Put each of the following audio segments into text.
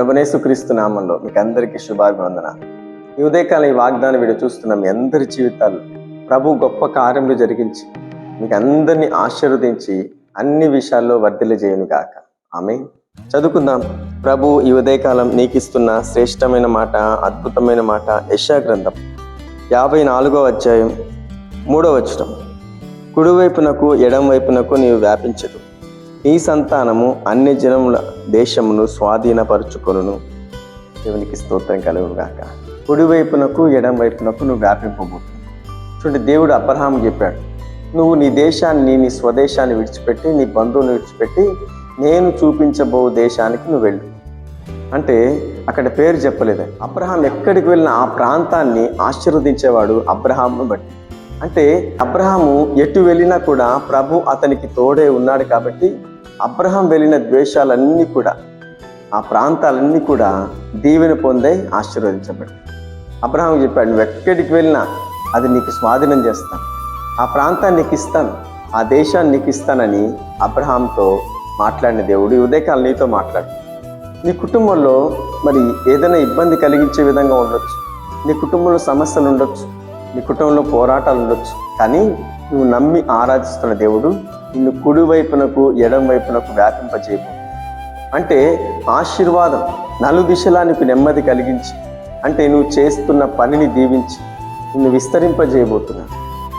ప్రభునేసుక్రీస్తు నామంలో మీకు అందరికీ శుభాభివందన ఈ ఉదయకాలం ఈ వాగ్దానం వీడియో చూస్తున్న మీ అందరి జీవితాలు ప్రభు గొప్ప కార్యములు జరిగించి మీకు అందరినీ ఆశీర్వదించి అన్ని విషయాల్లో వర్ధిల్ల గాక. ఆమె చదువుకుందాం. ప్రభు ఈ ఉదయకాలం నీకు ఇస్తున్న శ్రేష్టమైన మాట అద్భుతమైన మాట యశా గ్రంథం యాభై నాలుగో అధ్యాయం మూడో వచనం. కుడివైపునకు ఎడం వైపునకు నీవు వ్యాపించదు ఈ సంతానము అన్ని జనముల దేశమును స్వాధీనపరుచుకొను దేవునికి స్తోత్రం కలుగుగాక కుడివైపునకు ఎడం వైపునకు నువ్వు వ్యాపింపబోతున్నావు. చూడండి దేవుడు అబ్రహాం చెప్పాడు నువ్వు నీ దేశాన్ని నీ స్వదేశాన్ని విడిచిపెట్టి నీ బంధువుని విడిచిపెట్టి నేను చూపించబో దేశానికి నువ్వు వెళ్ళు. అంటే అక్కడ పేరు చెప్పలేదు. అబ్రహాం ఎక్కడికి వెళ్ళిన ఆ ప్రాంతాన్ని ఆశీర్వదించేవాడు అబ్రహాంను బట్టి. అంటే అబ్రహాము ఎటు వెళ్ళినా కూడా ప్రభు అతనికి తోడే ఉన్నాడు కాబట్టి అబ్రహం వెళ్ళిన ద్వేషాలన్నీ కూడా ఆ ప్రాంతాలన్నీ కూడా దీవెన పొందే ఆశీర్వదించబడి. అబ్రహం చెప్పాడు నువ్వు ఎక్కడికి వెళ్ళినా అది నీకు స్వాధీనం చేస్తాను ఆ ప్రాంతాన్ని నీకు ఇస్తాను ఆ దేశాన్ని నీకు ఇస్తానని అబ్రహాంతో మాట్లాడిన దేవుడు. ఉదయకాలం నీతో మాట్లాడు. నీ కుటుంబంలో మరి ఏదైనా ఇబ్బంది కలిగించే విధంగా ఉండొచ్చు. నీ కుటుంబంలో సమస్యలు ఉండొచ్చు. నీ కుటుంబంలో పోరాటాలు ఉండొచ్చు. కానీ నువ్వు నమ్మి ఆరాధిస్తున్న దేవుడు నిన్ను కుడి వైపునకు ఎడం వైపునకు వ్యాపింపజేయబో అంటే ఆశీర్వాదం నలు దిశలా నీకు నెమ్మది కలిగించి అంటే నువ్వు చేస్తున్న పనిని దీవించి నిన్ను విస్తరింపజేయబోతున్నా.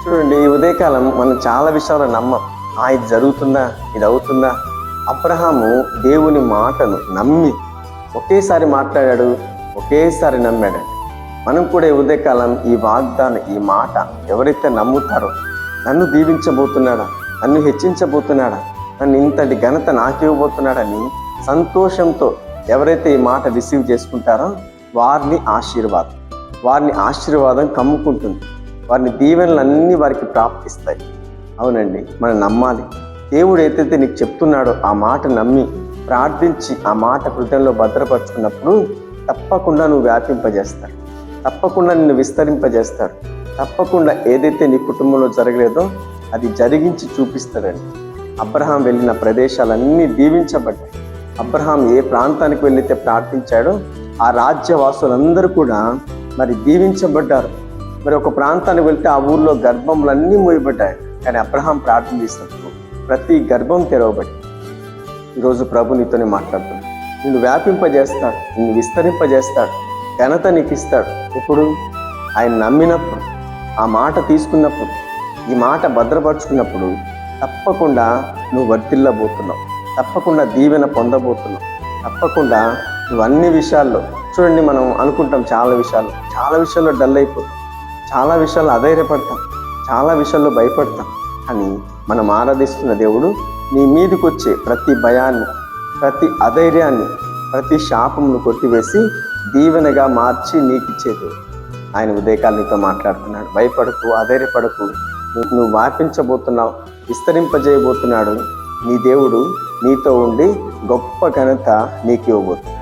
చూడండి ఈ ఉదయకాలం మనం చాలా విషయాలు నమ్మం. ఆ ఇది జరుగుతుందా? ఇది అవుతుందా? అబ్రహాము దేవుని మాటను నమ్మి ఒకేసారి మాట్లాడాడు ఒకేసారి నమ్మాడు. మనం కూడా ఈ ఉదయకాలం ఈ వాగ్దానం ఈ మాట ఎవరైతే నమ్ముతారో నన్ను దీవించబోతున్నాడా? నన్ను హెచ్చించబోతున్నాడా? నన్ను ఇంతటి ఘనత నాకివ్వబోతున్నాడని సంతోషంతో ఎవరైతే ఈ మాట రిసీవ్ చేసుకుంటారో వారిని ఆశీర్వాదం. వారిని ఆశీర్వాదం కమ్ముకుంటుంది. వారిని దీవెనలన్నీ వారికి ప్రాప్తిస్తాయి. అవునండి మనం నమ్మాలి. దేవుడు ఏదైతే నీకు చెప్తున్నాడో ఆ మాట నమ్మి ప్రార్థించి ఆ మాట హృదయంలో భద్రపరుచుకున్నప్పుడు తప్పకుండా నువ్వు వ్యాపింపజేస్తాడు తప్పకుండా నిన్ను విస్తరింపజేస్తాడు తప్పకుండా ఏదైతే నీ కుటుంబంలో జరగలేదో అది జరిగించి చూపిస్తాడండి. అబ్రహాం వెళ్ళిన ప్రదేశాలన్నీ దీవించబడ్డాయి. అబ్రహాం ఏ ప్రాంతానికి వెళ్ళితే ప్రార్థించాడో ఆ రాజ్యవాసులందరూ కూడా మరి దీవించబడ్డారు. మరి ఒక ప్రాంతానికి వెళ్తే ఆ ఊర్లో గర్భములన్నీ మూయబడ్డాయి. కానీ అబ్రహాం ప్రార్థన చేసినప్పుడు ప్రతి గర్భం తెరవబడి ఈరోజు ప్రభు నీతోనే మాట్లాడుతున్నాడు. నిన్ను వ్యాపింపజేస్తాడు నిన్ను విస్తరింపజేస్తాడు ఘనత నీకు ఇస్తాడు ఇప్పుడు ఆయన నమ్మినప్పుడు ఆ మాట తీసుకున్నప్పుడు. ఈ మాట భద్రపరుచుకున్నప్పుడు తప్పకుండా నువ్వు వర్తిల్లబోతున్నావు తప్పకుండా దీవెన పొందబోతున్నావు. తప్పకుండా నువ్వు అన్ని విషయాల్లో చూడండి మనం అనుకుంటాం చాలా విషయాలు. చాలా విషయాల్లో డల్ అయిపోతాం. చాలా విషయాల్లో అధైర్యపడతాం. చాలా విషయాల్లో భయపడతాం. అని మనం ఆరాధిస్తున్న దేవుడు నీ మీదకి వచ్చే ప్రతి భయాన్ని ప్రతి అధైర్యాన్ని ప్రతి శాపమును కొట్టివేసి దీవెనగా మార్చి నీకిచ్చేది ఆయన ఉదయకాల నీతో మాట్లాడుతున్నాడు. భయపడకు అధైర్యపడకు. నువ్వు నువ్వు విస్తరింపజేయబోతున్నాడు. నీ దేవుడు నీతో ఉండి గొప్ప ఘనత నీకు ఇవ్వబోతున్నాడు.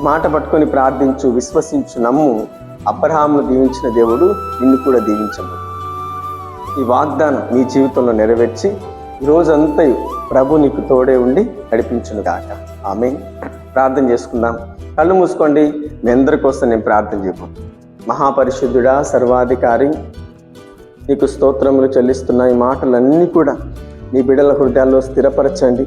ఈ మాట పట్టుకొని ప్రార్థించు విశ్వసించు నమ్ము. అబ్రహామును దీవించిన దేవుడు నిన్ను కూడా దీవించబోతున్నాడు. ఈ వాగ్దానం నీ జీవితంలో నెరవేర్చి ఈరోజంతా ప్రభు నీకు తోడే ఉండి నడిపించును గాక. ఆమె ప్రార్థన చేసుకుందాం. కళ్ళు మూసుకోండి. మీ అందరి కోసం నేను ప్రార్థన చేయబోతున్నాను. మహాపరిశుద్ధుడా సర్వాధికారి నీకు స్తోత్రములు చెల్లిస్తున్న ఈ మాటలన్నీ కూడా నీ బిడల హృదయాల్లో స్థిరపరచండి.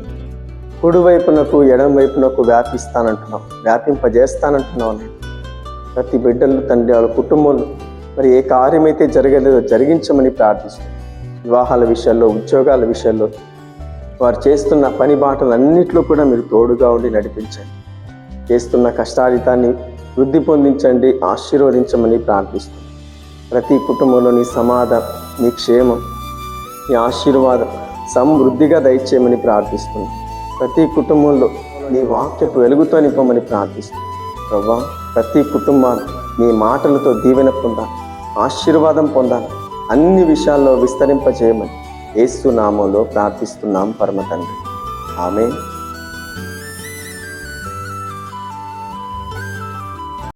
కుడివైపునకు ఎడం వైపునకు వ్యాపిస్తానంటున్నావు. వ్యాపింపజేస్తానంటున్నావు నేను. ప్రతి బిడ్డలు తండ్రి వాళ్ళ కుటుంబంలో మరి ఏ కార్యమైతే జరగలేదో జరిగించమని ప్రార్థిస్తున్నాను వివాహాల విషయాల్లో ఉద్యోగాల విషయాల్లో వారు చేస్తున్న పని బాటలన్నింటిలో కూడా మీరు తోడుగా ఉండి నడిపించండి. చేస్తున్న కష్టాలితాన్ని వృద్ధి పొందించండి ఆశీర్వదించమని ప్రార్థిస్తున్నాను ప్రతి కుటుంబంలో నీ సమాధానం నీ క్షేమం నీ ఆశీర్వాదం సమృద్ధిగా దయచేయమని ప్రార్థిస్తున్నాను ప్రతి కుటుంబంలో నీ వాక్యపు వెలుగుతో నింపమని ప్రార్థిస్తున్నాను ప్రభా ప్రతి కుటుంబాన్ని నీ మాటలతో దీవెన పొందాలి ఆశీర్వాదం పొందాలి అన్ని విషయాల్లో విస్తరింపజేయమని ఏసునామంలో ప్రార్థిస్తున్నాం పరమ తండ్రి ఆమె